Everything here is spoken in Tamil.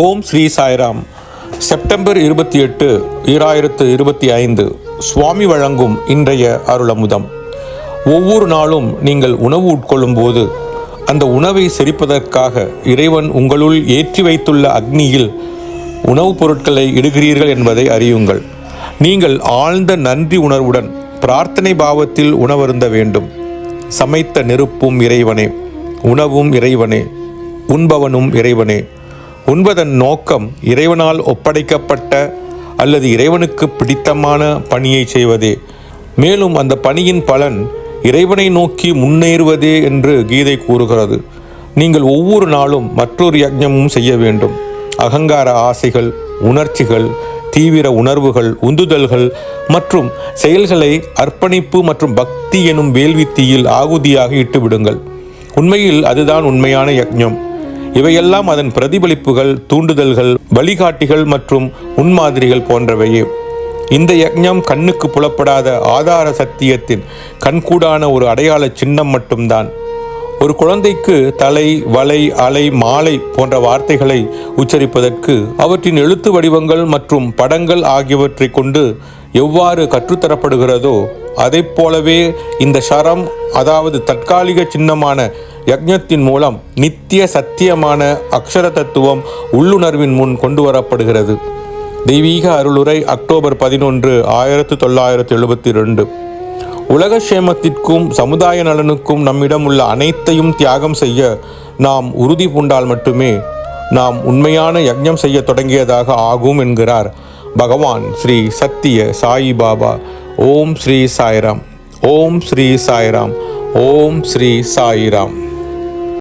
ஓம் ஸ்ரீ சாய்ராம். செப்டம்பர் இருபத்தி எட்டு ஈராயிரத்து இருபத்தி ஐந்து சுவாமி வழங்கும் இன்றைய அருளமுதம். ஒவ்வொரு நாளும் நீங்கள் உணவு உட்கொள்ளும் போது அந்த உணவை செரிப்பதற்காக இறைவன் உங்களுள் ஏற்றி வைத்துள்ள அக்னியில் உணவுப் பொருட்களை இடுகிறீர்கள் என்பதை அறியுங்கள். நீங்கள் ஆழ்ந்த நன்றி உணர்வுடன் பிரார்த்தனை பாவத்தில் உணவருந்த வேண்டும். சமைத்த நெருப்பும் இறைவனே உணவும் இறைவனே உண்பவனும் இறைவனே உண்பதன் நோக்கம் இறைவனால் ஒப்படைக்கப்பட்ட அல்லது இறைவனுக்கு பிடித்தமான பணியை செய்வதே. மேலும் அந்த பணியின் பலன் இறைவனை நோக்கி முன்னேறுவதே என்று கீதை கூறுகிறது. நீங்கள் ஒவ்வொரு நாளும் மற்றொரு யஜ்ஞமும் செய்ய வேண்டும். அகங்கார ஆசைகள் உணர்ச்சிகள் தீவிர உணர்வுகள் உந்துதல்கள் மற்றும் செயல்களை அர்ப்பணிப்பு மற்றும் பக்தி எனும் வேள்வித்தீயில் ஆகுதியாக இட்டுவிடுங்கள். உண்மையில் அதுதான் உண்மையான யஜ்ஞம். இவையெல்லாம் அதன் பிரதிபலிப்புகள் தூண்டுதல்கள் வழிகாட்டிகள் மற்றும் முன்மாதிரிகள் போன்றவையே. இந்த யக்ஞம் கண்ணுக்கு புலப்படாத ஆதார சத்தியத்தின் கண்கூடான ஒரு அடையாள சின்னம் மட்டும்தான். ஒரு குழந்தைக்கு தலை வலை அலை மாலை போன்ற வார்த்தைகளை உச்சரிப்பதற்கு அவற்றின் எழுத்து வடிவங்கள் மற்றும் படங்கள் ஆகியவற்றை கொண்டு எவ்வாறு கற்றுத்தரப்படுகிறதோ அதைப் போலவே இந்த சரம் அதாவது தற்காலிக சின்னமான யக்ஞத்தின் மூலம் நித்திய சத்தியமான அக்ஷர தத்துவம் உள்ளுணர்வின் முன் கொண்டு வரப்படுகிறது தெய்வீக அருளுரை அக்டோபர் பதினொன்று ஆயிரத்து தொள்ளாயிரத்து எழுபத்தி ரெண்டு உலக சேமத்திற்கும் சமுதாய நலனுக்கும் நம்மிடம் உள்ள அனைத்தையும் தியாகம் செய்ய நாம் உறுதி பூண்டால் மட்டுமே நாம் உண்மையான யஜ்ஞம் செய்ய தொடங்கியதாக ஆகும் என்கிறார் பகவான் ஸ்ரீ சத்திய சாயி பாபா. ஓம் ஸ்ரீ சாய்ராம். ஓம் ஸ்ரீ சாய்ராம். ஓம் ஸ்ரீ சாய்ராம்.